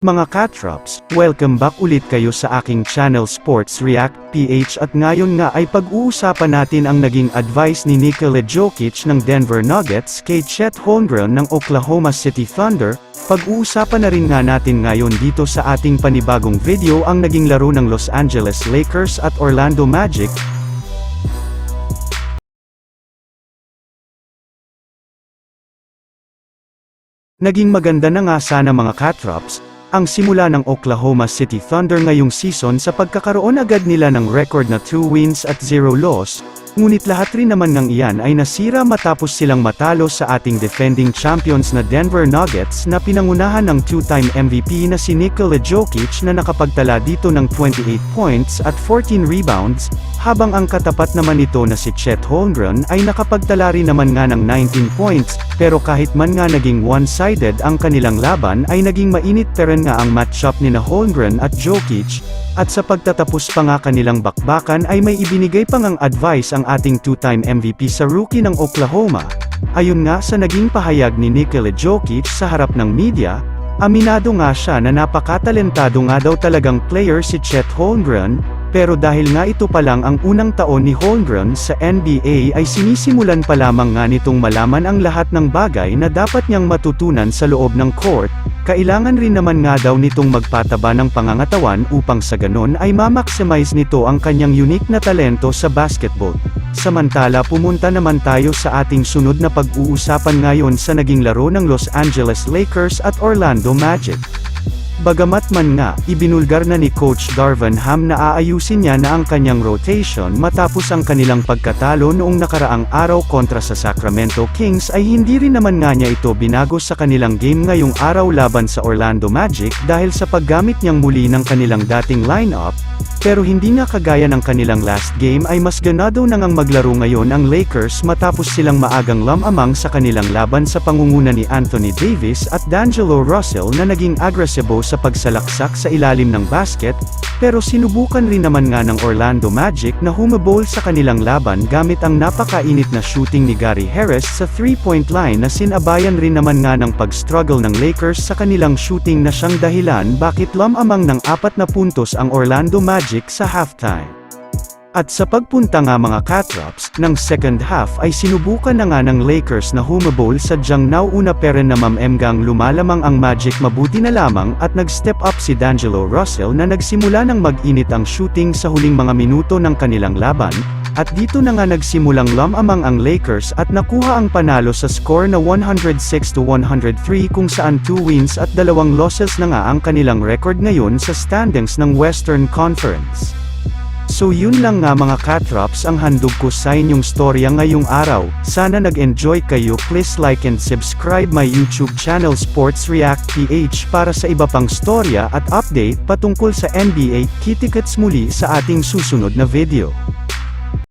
Mga Katrops, welcome back ulit kayo sa aking channel Sports React PH at ngayon nga ay pag-uusapan natin ang naging advice ni Nikola Jokic ng Denver Nuggets kay Chet Holmgren ng Oklahoma City Thunder, pag-uusapan na rin nga natin ngayon dito sa ating panibagong video ang naging laro ng Los Angeles Lakers at Orlando Magic, Naging maganda na nga sana mga Catrops, ang simula ng Oklahoma City Thunder ngayong season sa pagkakaroon agad nila ng record na 2 wins at 0 loss, ngunit lahat rin naman ng iyan ay nasira matapos silang matalo sa ating defending champions na Denver Nuggets na pinangunahan ng two-time MVP na si Nikola Jokic na nakapagtala dito ng 28 points at 14 rebounds, habang ang katapat naman nito na si Chet Holmgren ay nakapagtala rin naman nga ng 19 points, pero kahit man nga naging one-sided ang kanilang laban ay naging mainit rin nga ang matchup ni na Holmgren at Jokic, at sa pagtatapos pa nga kanilang bakbakan ay may ibinigay pang ang advice ang ating two-time MVP sa rookie ng Oklahoma. Ayon nga sa naging pahayag ni Nikola Jokic sa harap ng media, aminado nga siya na napakatalentado nga daw talagang player si Chet Holmgren, pero dahil nga ito pa lang ang unang taon ni Holmgren sa NBA ay sinisimulan pa lamang nga nitong malaman ang lahat ng bagay na dapat niyang matutunan sa loob ng court, kailangan rin naman nga daw nitong magpataba ng pangangatawan upang sa ganon ay ma-maximize nito ang kanyang unique na talento sa basketball. Samantala pumunta naman tayo sa ating sunod na pag-uusapan ngayon sa naging laro ng Los Angeles Lakers at Orlando Magic. Bagamat man nga, ibinulgar na ni Coach Darvin Ham na aayusin niya na ang kanyang rotation matapos ang kanilang pagkatalo noong nakaraang araw kontra sa Sacramento Kings ay hindi rin naman nga niya ito binago sa kanilang game ngayong araw laban sa Orlando Magic dahil sa paggamit niyang muli ng kanilang dating lineup, pero hindi nga kagaya ng kanilang last game ay mas ganado nang ang maglaro ngayon ang Lakers matapos silang maagang lamamang sa kanilang laban sa pangunguna ni Anthony Davis at D'Angelo Russell na naging agresibo sa pagsalaksak sa ilalim ng basket, pero sinubukan rin naman nga ng Orlando Magic na humabol sa kanilang laban gamit ang napakainit na shooting ni Gary Harris sa 3-point line na sinabayan rin naman nga ng pag-struggle ng Lakers sa kanilang shooting na siyang dahilan bakit lamamang ng apat na puntos ang Orlando Magic sa halftime. At sa pagpunta nga mga Catrops, ng second half ay sinubukan na nga ng Lakers na humabol sa sadyang nauuna pero na mamemgang lumalamang ang Magic mabuti na lamang at nag-step up si D'Angelo Russell na nagsimula ng mag-init ang shooting sa huling mga minuto ng kanilang laban, at dito na nga nagsimulang lamamang ang Lakers at nakuha ang panalo sa score na 106 to 103 kung saan 2 wins at dalawang losses na nga ang kanilang record ngayon sa standings ng Western Conference. So yun lang nga mga Catrops ang handog ko sa inyong storya ngayong araw, sana nag-enjoy kayo please like and subscribe my YouTube channel Sports React PH para sa iba pang storya at update patungkol sa NBA, kitikets muli sa ating susunod na video.